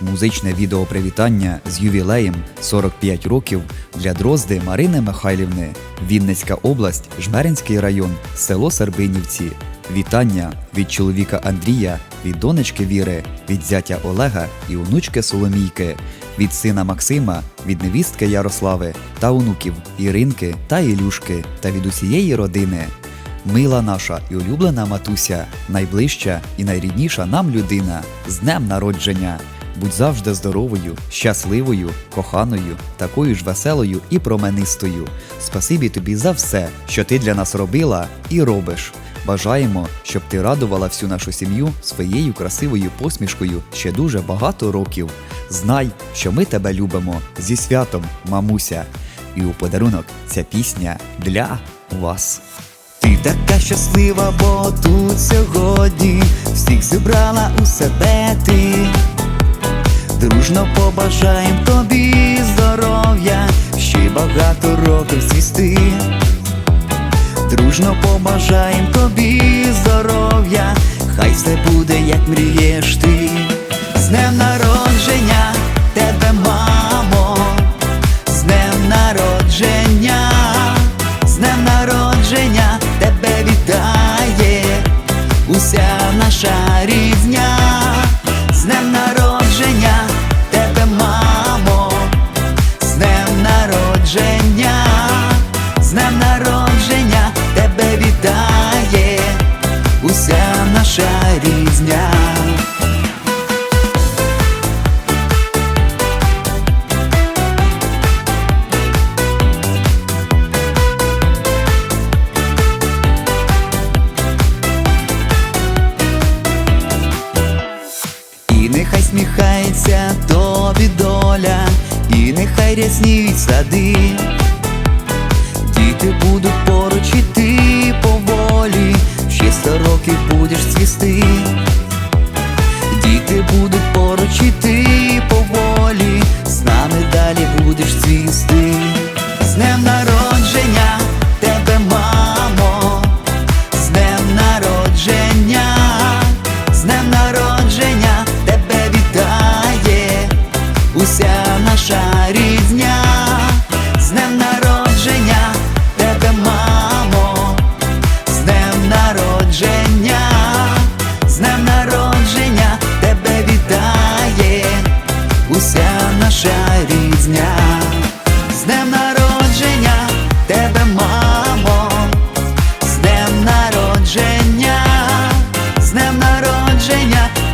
Музичне відео привітання з ювілеєм 45 років для дрозди Марини Михайлівни, Вінницька область, Жмеринський район, село Сербинівці. Вітання від чоловіка Андрія, від донечки Віри, від зятя Олега і онучки Соломійки, від сина Максима, від невістки Ярослави та онуків Іринки та Ілюшки та від усієї родини. Мила наша і улюблена матуся, найближча і найрідніша нам людина з днем народження. Будь завжди здоровою, щасливою, коханою, такою ж веселою і променистою. Спасибі тобі за все, що ти для нас робила і робиш. Бажаємо, щоб ти радувала всю нашу сім'ю своєю красивою посмішкою ще дуже багато років. Знай, що ми тебе любимо зі святом, мамуся. І у подарунок ця пісня для вас. Ти така щаслива, бо тут сьогодні всіх зібрала у себе ти. Дружно побажаєм тобі здоров'я, ще багато років свісти. Дружно побажаєм тобі здоров'я, хай все буде, як мрієш ти. З днем народження тебе, мамо, з днем народження, з днем народження тебе вітає уся наша рідня, різня. І нехай сміхається тобі доля, і нехай рясніють сади. Діти будуть поруч і ти поволі, ще народження.